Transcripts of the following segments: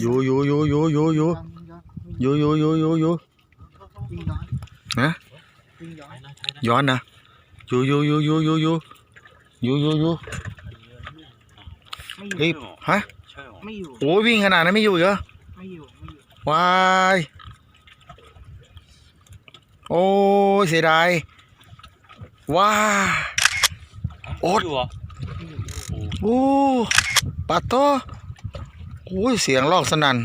อยู่อยู่อยู่อยู่อยู่อยู่ย้อนย้อนอยู่อยู่อยู่อยู่อยู่วิ่งย้อนฮะวิ่งย้อนย้อนนะอยู่อยู่อยู่อยู่อยู่อยู่อยู่อยู่อยู่ไม่อยู่เฮ้ยฮะไม่อยู่โอ้ยวิ่งขนาดนั้นไม่อยู่เหรอไม่อยู่ไม่อยู่วายโอ้ยเสียดายว้าโอ๊ตอยู่เหรอไม่อยู่โอ้ปัดโตโอ้ยเสียงลอกสนั่น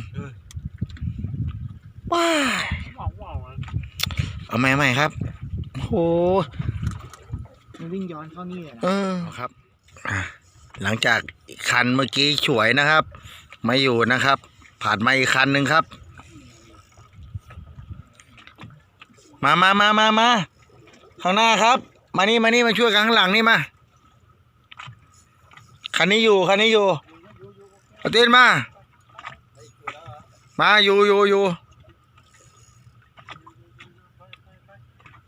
ว้ายว้าวว้าวเอาใหม่ใหม่ครับโอ้โหมันวิ่งย้อนเข้านี่เลยนะเออครับอะหลังจากคันเมื่อกี้ฉวยนะครับ ไม่อยู่นะครับ ผ่านมาอีกคันหนึ่งครับ มามามามามาข้างหน้าครับ มานี่มานี่มาช่วยกันข้างหลังนี่มาคันนี้อยู่คันนี้อยู่เอาเต้นมา มาอยู่อยู่อยู่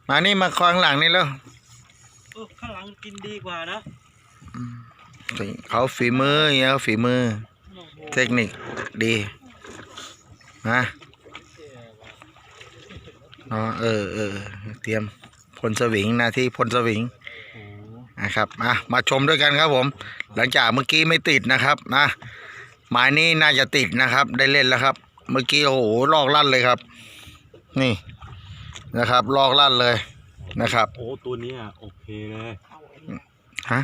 มานี่มาคอยข้างหลังนี่แล้วเออข้างหลังกินดีกว่านะ เขาฝีมืออย่างเงี้ยเขาฝีมือโอ้โหเทคนิคดีมาอ๋อเออเออเตรียมพลสวิงหน้าที่พลสวิงโอ้โหนะครับมามาชมด้วยกันครับผม หลังจากเมื่อกี้ไม่ติดนะครับนะหมายนี้น่าจะติดนะครับ ได้เล่นแล้วครับ เมื่อกี้โอ้โหลอกลั่นเลยครับ นี่นะครับ ลอกลั่นเลยนะครับ โอ้ตัวเนี้ยโอเคเลยเอาไอ้นี่ฮะ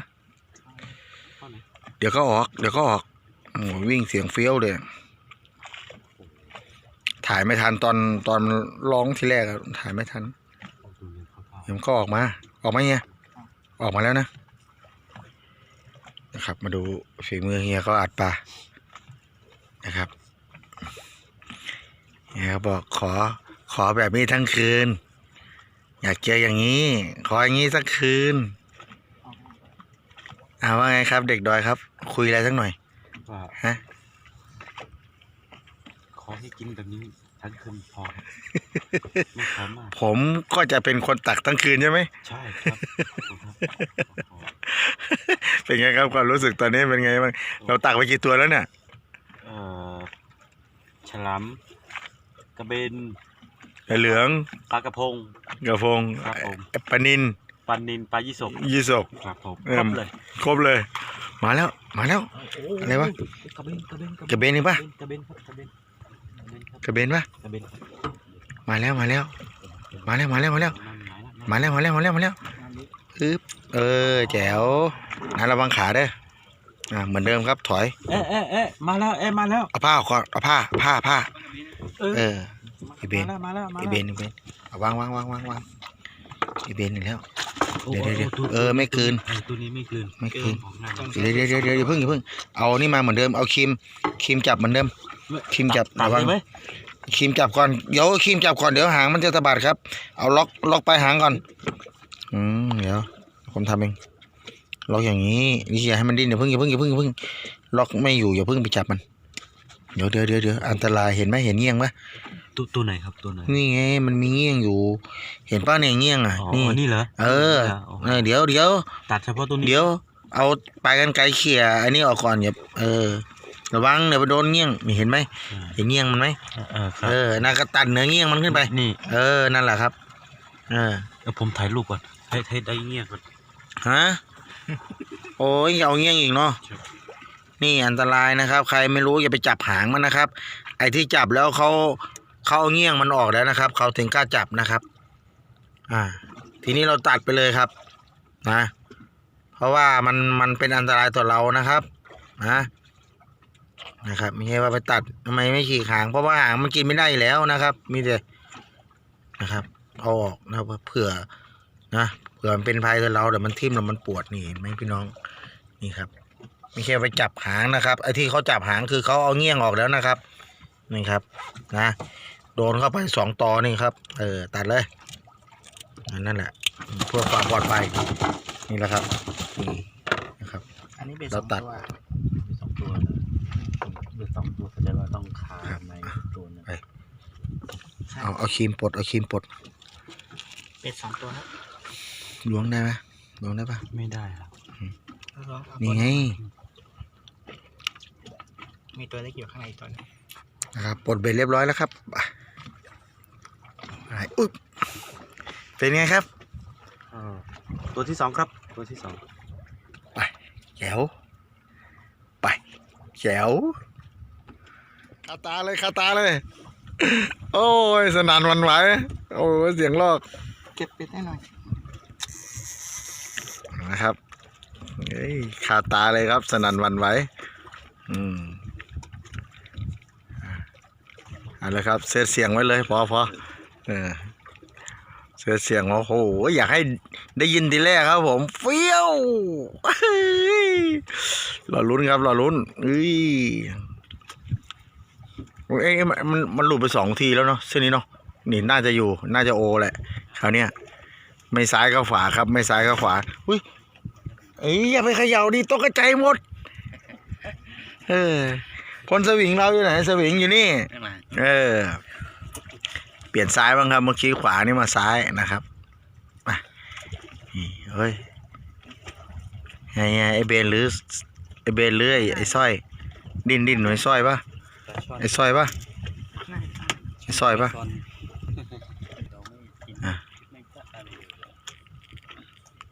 เข้าไหนเดี๋ยวก็ออก เดี๋ยวก็ออกโอ้โหวิ่งเสียงเฟี้ยวเลย ถ่ายไม่ทันตอนตอนร้องทีแรกอะถ่ายไม่ทันเอาตัวนี้เข้าท่าเดี๋ยวมันก็ออกมา ออกมาเฮียออกมาแล้วนะนะครับ มาดูฝีมือเฮียเขาอัดปลานะครับ เฮียเขาบอกขอขอแบบนี้ทั้งคืน อยากเจออย่างนี้ ขออย่างนี้สักคืนเอาอ่าว่าไงครับ เด็กดอยครับ คุยอะไรสักหน่อยว่าฮะขอให้กินแบบนี้ทั้งคืนพอครับไม่ขอมากผมก็จะเป็นคนตักทั้งคืนใช่ไหมใช่ครับขอบคุณครับโอ้โหเป็นไงครับความรู้สึกตอนนี้เป็นไงบ้างเราตักไปกี่ตัวแล้วเนี่ยเอ่อฉลาม กระเบนเหลืองปลากระพง กระพงครับผมปลานินปลานินปลายี่สกยี่สกครับผมเอิ่ครมบเลยครบเลย มาแล้วมาแล้ว อะไรวะกระเบนกระเบนกระเบนนี่ปะกระเบนครับกระเบนกระเบนครับกระเบนปะกระเบนครับมาแล้วมาแล้ว มาแล้วมาแล้วมาแล้ว มาแล้วมาแล้วมาแล้วมาแล้วงานนี้อึ๊บเออแจ๋วนะระวังขาเด้ออ่าเหมือนเดิมครับถอย เอ๊ะเอ๊ะเอ๊ะมาแล้วเอ๊ะมาแล้วเอาผ้าออกก่อนเอาผ้าผ้าผ้า เออเอออีเบนมาแล้วมาแล้วมาอีแล้วเบนอีเบนเอาวางวางวางวางวางอีเบนอีกแล้วโอ้เดี๋ยวเดี๋ยวตัวเออไม่คืน เออตัวนี้ไม่คืนไม่คืน เออของงานเดี๋ยวเดี๋ยวเดี๋ยวเดี๋ยวอย่าเพิ่งอย่าเพิ่งเอานี่มาเหมือนเดิมเอาครีมครีมจับเหมือนเดิมครีมจับตัดระวังได้ไหมครีมจับก่อนเดี๋ยวครีมจับก่อนเดี๋ยวหางมันจะสะบัดครับ เอาล็อกล็อกปลายหางก่อน อืมเดี๋ยวผมทำเองล็อกอย่างนี้นี่อย่าให้มันดิ้นอย่าเพิ่งอย่าเพิ่งอย่าเพิ่งอย่าเพิ่งล็อกไม่อยู่อย่าเพิ่งไปจับมัน เดี๋ยวเดี๋ยวเดี๋ยวเดี๋ยวอันตรายเห็นไหมเห็นเงี้ยงไหมตัวตัวไหนครับตัวไหนนี่ไงมันมีเงี้ยงอยู่ เห็นป้าเนี่ยเงี้ยงอะอ๋อนี่นี่เหรอเออนี่หรโเออเดี๋ยวเดี๋ยวตัดเฉพาะตัวนี้เดี๋ยวเอาปลายกันไกลเขี่ยอันนี้ออกก่อนอย่าเออ ระวังเดี๋ยวไปโดนเงี้ยงนี่เห็นไหมอ่าเห็นเงี้ยงมันไหมเออครับเออน่ากระตันเนื้อเงี้ยงมันขึ้นไปนี่เออนั่นแหละครับ เออเออผมถ่ายรูปก่อนให้ให้ได้เงี้ยก่อนฮะโอ้ยเอาเงี้ยงอีกเนาะครับ นี่อันตรายนะครับ ใครไม่รู้อย่าไปจับหางมันนะครับ ไอ้ที่จับแล้วเขาเขาเอาเงี้ยงมันออกแล้วนะครับเขาถึงกล้าจับนะครับ อ่า ทีนี้เราตัดไปเลยครับ นะ เพราะว่ามันมันเป็นอันตรายต่อเรานะครับนะนะครับไม่ใช่ว่าไปตัดทำไมไม่ฉีกหาง เพราะว่าหางมันกินไม่ได้แล้วนะครับ มีแต่นะครับเอาออกนะครับเผื่อนะเผื่อมันเป็นภัยต่อเราเดี๋ยวมันทิ่มแล้วมันปวดนี่เห็นไหมพี่น้องนี่ครับ ไม่ใช่ไปจับหางนะครับไอ้ที่เขาจับหางคือเขาเอาเงี้ยงออกแล้วนะครับนี่ครับนะโดนเข้าไปสองตอนี่ครับ เออตัดเลยอันนั่นแหละเพื่อความปลอดภัยนี่แหละครับนี่นะครับ อันนี้เป็นเราสองตัดตัวสองตัวเลยเป็นสองตัวแสดงว่าต้องคาครับในตัวนึงเอาเอาครีมปลดเอาครีมปลดเป็ดสองตัวครับล้วงได้ไหมล้วงได้ปะไม่ได้ครับแล้วก็เอานี่ไง มีตัวเล็กอยู่ข้างในอีกตัวหนึงนะครับปลดเบ็ดเรียบร้อยแล้วครับไปไปอุ๊ยเป็นไงครับอ่าตัวที่สองครับ ตัวที่สองแจ๋วไปแจ๋วคาตาเลยคาตาเลย โอ้ยสนานหวันไหวโอ้ยเสียงลอก เก็บเป็ดให้หน่อยนะครับเฮ้ยคาตาเลยครับ สนั่นหวันไหวอืมอะเอาละครับเซตเสียงไว้เลยพอพอเออเซตเสียงโอ้โหอยากให้ได้ยินทีแรกครับ ผมเฟี้ยวเฮ้ยรอลุ้นครับรอลุ้นเอ้ยเอ้ยมันมันหลุดไปสองทีแล้วเนาะเส้นนี้เนาะนี่น่าจะอยู่ น่าจะโอแหละคราวเนี้ยไม่ซ้ายก็ขวาครับ ไม่ซ้ายก็ขวาอุ้ยเอ้ยอย่าไปเขย่าดิตกกระจหมด เออ คนสวิงเราอยู่ไหนสวิงอยู่นี่ ไม่มาเออ เปลี่ยนซ้ายบ้างครับ เมื่อกี้ขวานี่มาซ้ายนะครับมานี่เฮ้ยไงไงไอเบนหรือไอเบนหรือไอ้ไอ้สร้อย ดินดินหน่อยสร้อยปะไอ้สร้อยปะไอ้สร้อยปะอะ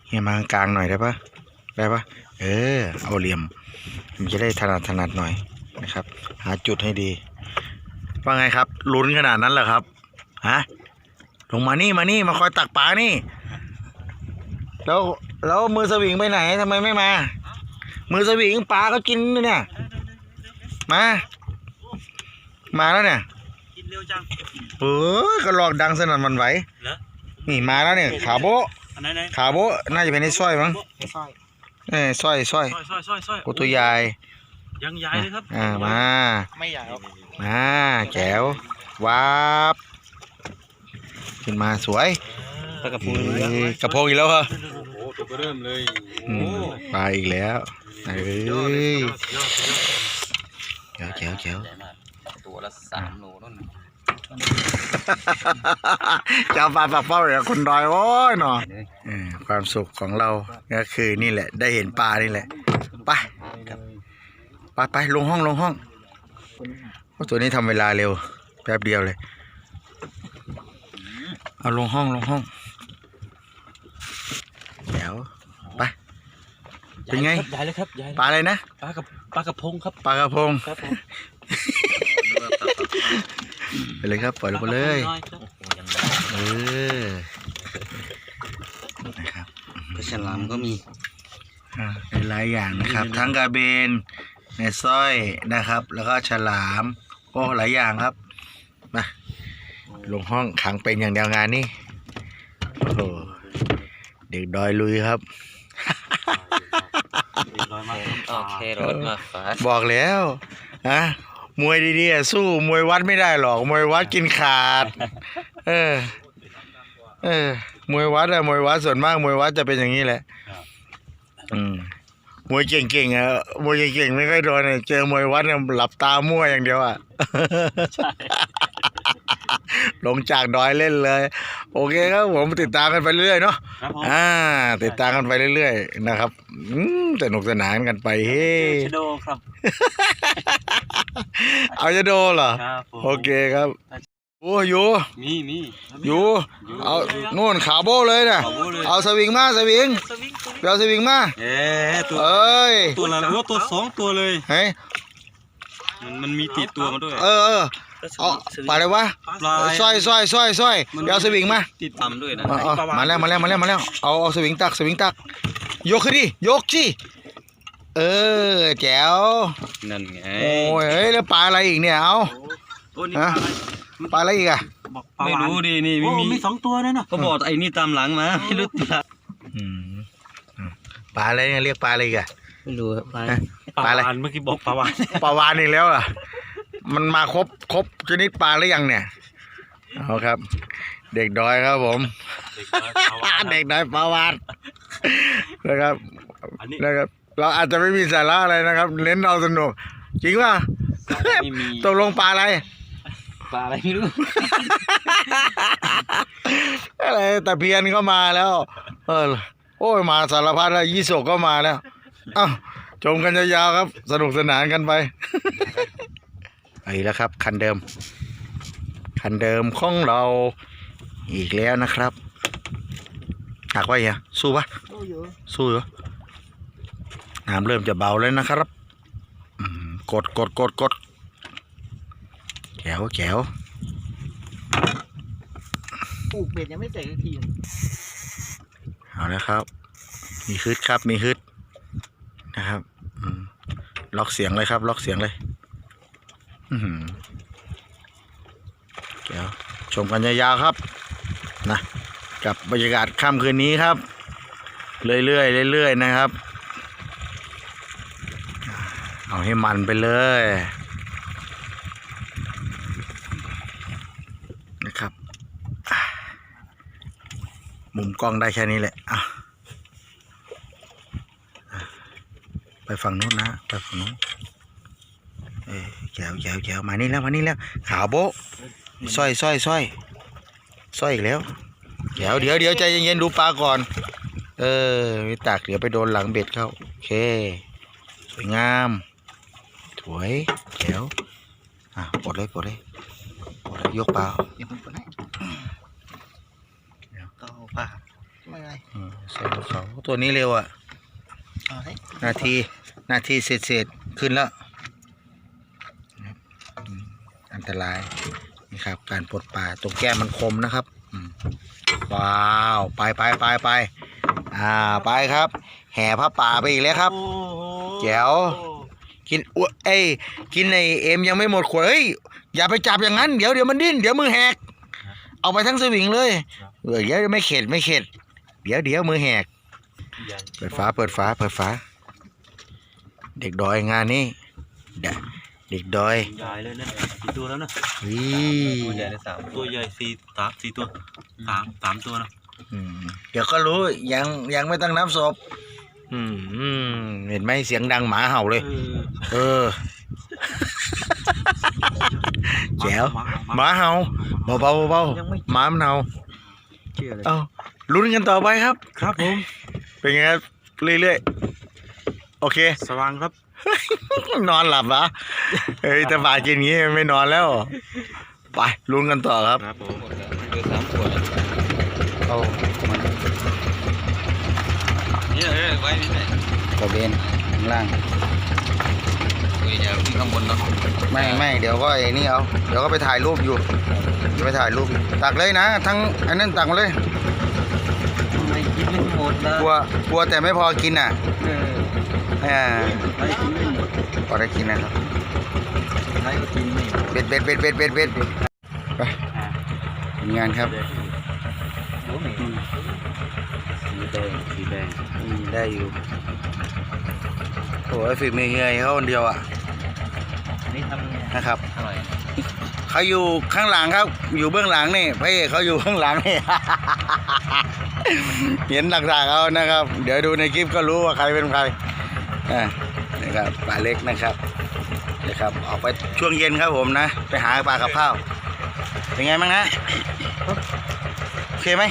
เฮียมากลางๆหน่อยได้ปะได้ปะเออ เอาเหลี่ยม มันจะได้ถนัดถนัดหน่อย นะครับ หาจุดให้ดี ว่าไงครับ ลุ้นขนาดนั้นเหรอครับ ฮะ ลงมานี่มานี่มาคอยตักปลานี่ แล้วแล้วมือสวิงไปไหนทำไมไม่มา มือสวิงปลาก็กินเนี่ย มา มาแล้วเนี่ยกินเร็วจังเออก็ลอกดังสนั่นหวันไหวเหรอนี่มาแล้วเนี่ยขาโบะอันไหนไหนขาโบะน่าจะเป็นไอ้สร้อยมั้งไอ้สร้อยเอ้ยสร้อยสร้อยสร้อยสร้อยสร้อยสร้อยโอ้ตัวใหญ่ ยังใหญ่เลยครับอ่ามา ไม่ใหญ่หรอกมาแจ๋ววาบขึ้นมาสวยปลากระพเอ้งยกระโปรงอีกแล้วเหรอโอ้โหตัวก็เริ่มเลยอืมไปอีกแล้วเอ้ยแจ๋วแจ๋วแจ๋วตัวละสามโลนั่นจะเอาปลาปากเป้าอย่างคนดอยโอ้ยหนอเออความสุขของเราก็คือนี่แหละ ได้เห็นปลานี่แหละไป ไปไปลงห้องลงห้องโอ้ตัวนี้ทำเวลาเร็ว แป๊บเดียวเลย เอาลงห้องลงห้องเดี๋ยวไปเป็นไงใหญ่เลยครับใหญ่ปลาอะไรนะปลากระปลากระพงครับปลากระพงครับผมไปเลยครับ ปล่อยลงไปเลยปากระพงน้อครับเออนะครับก็ฉลามก็มีอ่าหลายๆอย่างนะครับ ทั้งกระเบน ในสร้อยนะครับ แล้วก็ฉลาม โอ้หลายอย่างครับมาลงห้องขังเป็นอย่างเดียวงานนี้โอ้โหเด็กดอยลุยครับร้อยมากโอเครถมาฝาบอกแล้วอะมวยดีๆอะสู้มวยวัดไม่ได้หรอก มวยวัดกินขาด เออ เออ มวยวัดอะมวยวัดส่วนมาก มวยวัดจะเป็นอย่างนี้แหละ อืมม วยเก่งๆอะมวยเก่งๆไม่ค่อยโดนอะเจอมวยวัดเนี่ยหลับตามั่วอย่างเดียวอะลงจากดอยเล่นเลย โอเคครับผมติดตามกันไปเรื่อยๆเนาะครับผมอ่า ติดตามกันไปเรื่อยๆนะครับอืมสนุกสนานกันไปเฮ้ชโดครับ เอาจะโดนเหรอครับผมโอเคครับ โอ้อยู่มีมีอยู่เอานู่นขาโบ้เลยนะขอบคุณเลยเอาสวิงมาสวิงสวิงสวิงไปเอาสวิงมาเอ๊ะตัวเอ้ยตัวละโอ้ตัวสองตัวเลยเฮ้ยมันมันมีติดตัวมาด้วยเออเออเอาปลาอะไรวะปลาสร้อยสร้อยสร้อยสร้อยไปเอาสวิงมาติดตามด้วยนะเอาเอามาแล้วมาแล้วมาแล้วมาแล้วเอาเอาสวิงตักสวิงตัก ยกขึ้นดิยกสิเออแจ๋วนั่นไงโอ้ยเฮ้ยแล้วปลาอะไรอีกเนี่ยเอาโอ้นี่ฮะ ปลาอะไรอีกอะบอกปลาไม่หวานรู้ดินี่โอ้ไม่มีมีสองตัวนั่นน่ะเขาบอกไอ้นี่ตามหลังมาไม่รู้ตัวอืมอืมปลาอะไรเนี่ยเรียกปลาอะไรอีกอะไม่รู้ครับปลาฮะปลาปลาอะไร หวานเมื่อกี้บอกปลาหวานปลาวานอีกแล้วเหรอะมันมาครบครบชนิดปลาหรือยังเนี่ยเอาครับ เด็กดอยครับผม เด็กดอยปลาวานนะครับอันนี้นะครับ เราอาจจะไม่มีสาระอะไรนะครับ เน้นเอาสนุก จริงป่ะไม่มีตกลงปลาอะไร ปลาอะไรไม่รู้ อะไรตะเพียนก็มาแล้ว เออโอ้ยมาสารพัดแล้วยี่สกก็มาแล้วอ้าชมกันยาวๆครับ สนุกสนานกันไปไอีกแล้วครับ คันเดิม คันเดิมของเราอีกแล้วนะครับหนักไว้เฮียสู้ปะสู้เหรอน้ำเริ่มจะเบาแล้วนะครับ กดกดกดกด แจ๋วแจ๋วปลูกเบ็ดยังไม่เสร็จสักทีเอาแล้วครับ มีฮึดครับ มีฮึดนะครับอืมล็อกเสียงเลยครับ ล็อกเสียงเลยอือหือแจ๋วชมกันยาวๆครับนะกับบรรยากาศค่ำคืนนี้ครับ เรื่อยๆเรื่อยๆนะครับ เอาให้มันไปเลยนะครับอะมุม กล้องได้แค่นี้แหละอะอะไปฝั่งนู้นนะไปฝั่งนู้นเอ้ยแจวแจวแจวมานี่แล้วมานี่แล้วขาวโบ๊ะสร้อยสร้อยสร้อยสร้อยอีกแล้วเดี๋ยวเดี๋ยวเดี๋ยวใจเย็นๆดูปลาก่อน เออไม่ตักเดี๋ยวไปโดนหลังเบ็ดเข้าโอเคสวยงามสวยแจ๋วอะปลดเลยปลดเลยปลดเลยยกเปล่าเดี๋ยวผมกดให้ก็ป่า ไม่ไรอืมใส่ลูกเขาตัวนี้เร็วอะ เอาให้นาทีนาทีเศษเศษๆขึ้นแล้วนะครับอืมอันตรายนี่ครับ การปลดปลาตรงแก้มมันคมนะครับอืมว้าวไปไปไปไปอ่าไปครับ แห่ผ้าป่าไปอีกแล้วครับ โอ้โหแจ๋ว กินอ้วเอ้ยกินในเอ็มยังไม่หมดขวดเฮ้ยอย่าไปจับอย่างนั้นเดี๋ยวเดี๋ยวมันดิ้นเดี๋ยวมือแหก เอาไปทั้งสวิงเลยเออเดี๋ยวไม่เข็ดไม่เข็ด เดี๋ยวเดี๋ยวมือแหก เปิดฝาเปิดฝาเปิดฝา เด็กดอยงานนี้เด็กเด็กดอยใหญ่เลยนะกี่ตัวแล้วนะวิตัวใหญ่เลยสามตัวใหญ่สี่สามสี่ตัวสามสามตัวนะอืมเดี๋ยวก็รู้ยังยังไม่ต้องนับศพอืมอืมเห็นไหมเสียงดังหมาเห่าเลย เออเออแจ๋วมาหมาเห่าเบาๆเบายังไม่ๆหมามันเห่าเชื่อเลยเอา ลุ้นกันต่อไปครับ ครับผม เป็นไงครับเรื่อยๆ โอเค สว่างครับ นอนหลับเหรอเฮ้ยแต่บ่ายกินงี้ไม่นอนแล้ว ไปลุ้นกันต่อครับ ครับผมเบอร์สามขวดเอาเนี่ยเออไว้นี่แหละกระเบนข้างล่างคุยเดี๋ยวที่ข้างบนเนาะไม่ไม่เดี๋ยวก็ไอ้นี่เอา เดี๋ยวก็ไปถ่ายรูปอยู่เดี๋ยวไปถ่ายรูป ตักเลยนะ ทั้งอันนั้นตักมาเลยทำ ไมกินไม่หมดล่ะกลัวกลัวแต่ไม่พอกินอะเอออ่าไม่กินไม่หมดพอได้กินนะครับไม่ก็กินไม่หมดเบ็ดเบ็ดเบ็ดเบ็ดเบ็ดเบ็ดไปทำงานครับโอ้โหสีแดงสีแดงอืมได้อยู่โอ้ยฝีมือเฮียเขาคนเดียวอะอันนี้ทำไงนะครับอร่อยเขาอยู่ข้างหลังครับ อยู่เบื้องหลังนี่พระเอกเขาอยู่ข้างหลังนี่ เห็นหลักฐานเขานะครับ เดี๋ยวดูในคลิปก็รู้ว่าใครเป็นใครอ่านะครับปลาเล็กนะครับนะครับ ออกไปช่วงเย็นครับผมนะ ไปหาปลากับข้าวเป็นไงบ้างนะโอเคไหม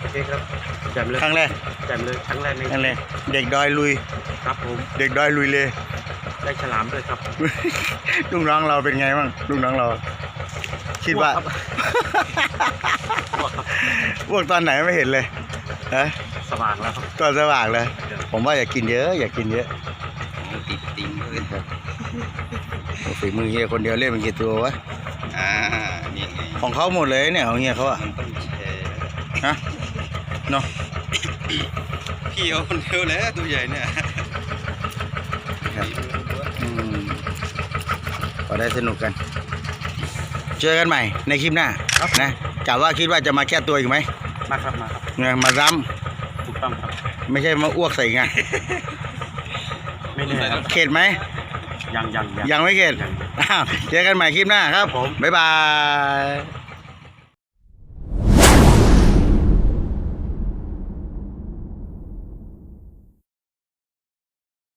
โอเคครับแจ่มเลยครั้งแรกแจ่มเลยครั้งแรกในครั้งแรกเด็กดอยลุยครับผมเด็กดอยลุยเลยได้ฉลามด้วยครับลูกน้องเราเป็นไงบ้างลูกน้องเรา คิดว่าอ้วกครับพวกตอนไหนไม่เห็นเลย ฮะสว่างแล้วครับตอนสว่างเลย ผมว่าอย่ากินเยอะ อย่ากินเยอะติดติ่งเลยโอ้ฝีมือเฮียคนเดียวเล่นเป็นกี่ตัววะอ่านี่ไงของเขาหมดเลยเนี่ยของเฮียเขาอะมันต้องแชร์ฮะเนาะพี่เอาคนเดียวแล้วตัวใหญ่เนี่ยครับอืมก็ได้สนุกกัน เจอกันใหม่ในคลิปหน้านะกะว่าคิดว่าจะมาแก้ตัวอีกไหมมาครับมาครับ เนี่ยมาซ้ถูกต้องครับำไม่ใช่มาอ้วกใส่งานไม่แน่ครับเข็ดไหม ยังยังยัง ยังไม่เข็ดยังอ้าวเจอกันใหม่คลิปหน้าครับผม บ๊ายบาย